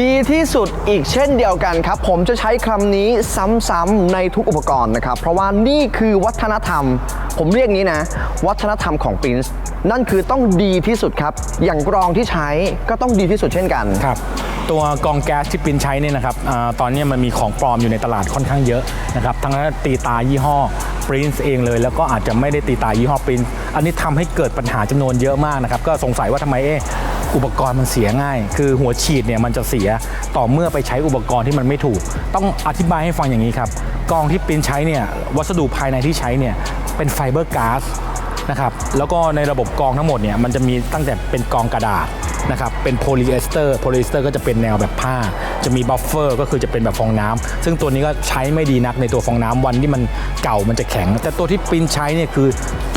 ดีที่สุดอีกเช่นเดียวกันครับ ผมจะใช้คำนี้ซ้ำๆในทุกอุปกรณ์นะครับ เพราะว่านี่คือวัฒนธรรม ผมเรียกงี้นะ วัฒนธรรมของ Prince นั่นคือต้องดีที่สุดครับ อย่างกรองที่ใช้ก็ต้องดีที่สุดเช่นกันครับตัวกองแก๊สที่ปรินใช้เนี่ยนะครับอตอนนี้มันมีของปลอมอยู่ในตลาดค่อนข้างเยอะนะครับทั้งนั้นตีตายี่ห้อปรินซ์เองเลย แล้วก็อาจจะไม่ได้ตีตายี่ห้อปรินซ์อันนี้ทำให้เกิดปัญหาจำนวนเยอะมากนะครับก็สงสัยว่าทำไมเอ๊ อุปกรณ์มันเสียง่าย คือหัวฉีดเนี่ยมันจะเสียต่อเมื่อไปใช้อุปกรณ์ที่มันไม่ถูก ต้องอธิบายให้ฟังอย่างนี้ครับกองที่ปินใช้เนี่ยวัสดุภายในที่ใช้เนี่ยเป็นไฟเบอร์ก๊าซนะครับแล้วก็ในระบบกองทั้งหมดเนี่ยมันจะมีตั้งแต่เป็นกองกระดาษ นะครับเป็นโพลีเอสเตอร์โพลีเอสเตอร์ก็จะเป็นแนวแบบผ้า จะมีบัฟเฟอร์ก็คือจะเป็นแบบฟองน้ำซึ่งตัวนี้ก็ใช้ไม่ดีนักในตัวฟองน้ำวันที่มันเก่ามันจะแข็ง แต่ตัวที่ปรินใช้เนี่ยคือ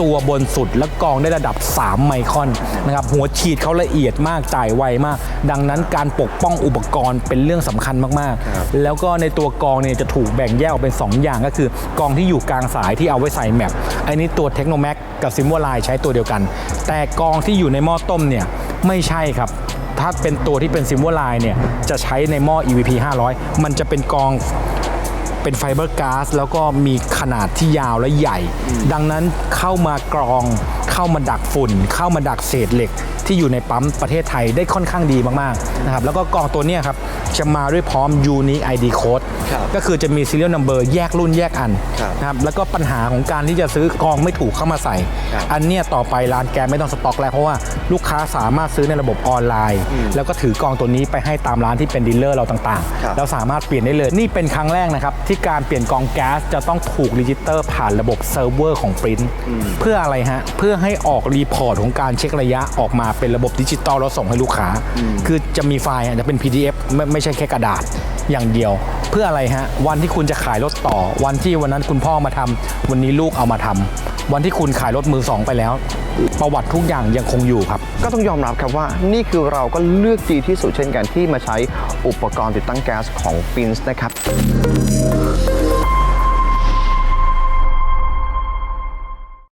ตัวบนสุดและกรองได้ระดับ 3 ไมครอนนะครับหัวฉีดเขาละเอียดมากจ่ายไวมาก ดังนั้นการปกป้องอุปกรณ์เป็นเรื่องสำคัญมากๆ แล้วก็ในตัวกรองเนี่ยจะถูกแบ่งแยกออกเป็น 2 อย่างก็คือกรองที่อยู่กลางสายที่เอาไว้ใส่แมปอันนี้ตัวเทคโนแม็กกับซิมวลไลใช้ตัวเดียวกัน แต่กรองที่อยู่ในหม้อต้มเนี่ย ไม่ใช่ครับ ถ้าเป็นตัวที่เป็นซิมวลไลน์เนี่ย จะใช้ในหม้อ EVP 500 มันจะเป็นกรองเป็นไฟเบอร์ก๊าซแล้วก็มีขนาดที่ยาวและใหญ่ ดังนั้นเข้ามากรองเข้ามาดักฝุ่น เข้ามาดักเศษเหล็กที่อยู่ในปั๊มประเทศไทยได้ค่อนข้างดีมากๆนะครับแล้วก็กรองตัวเนี้ยครับ จะมาด้วยพร้อม Unique ID Code ครับก็คือจะมี Serial Number แยกรุ่นแยกอันครับนะครับแล้วก็ปัญหาของการที่จะซื้อกรองไม่ถูกเข้ามาใส่ครับอันเนี้ยต่อไปร้านแกไม่ต้องสต็อกแล้วเพราะว่าลูกค้าสามารถซื้อในระบบออนไลน์ แล้วก็ถือกรองตัวนี้ไปให้ตามร้านที่เป็นดีลเลอร์เราต่างครับๆแล้วสามารถเปลี่ยนได้เลยนี่เป็นครั้งแรกนะครับที่การเปลี่ยนกรองแก๊สจะต้องถูกรีจิสเตอร์ผ่านระบบเซิร์ฟเวอร์ของ Print เพื่ออะไรฮะเพื่อให้ออกรีพอร์ตของการเช็คระยะออกมาเป็นระบบดิจิตอลแล้วส่งให้ลูกค้า คือจะมีไฟล์อะจะเป็น PDF ไม่ไม่ใช่แค่กระดาษอย่างเดียว เพื่ออะไรฮะ วันที่คุณจะขายรถต่อ วันที่วันนั้นคุณพ่อมาทำวันนี้ลูกเอามาทำวันที่คุณขายรถมือสองไปแล้ว ประวัติทุกอย่างยังคงอยู่ครับ ก็ต้องยอมรับครับว่า นี่คือเราก็เลือกดีที่สุดเช่นกันที่มาใช้อุปกรณ์ติดตั้งแก๊สของฟินส์นะครับ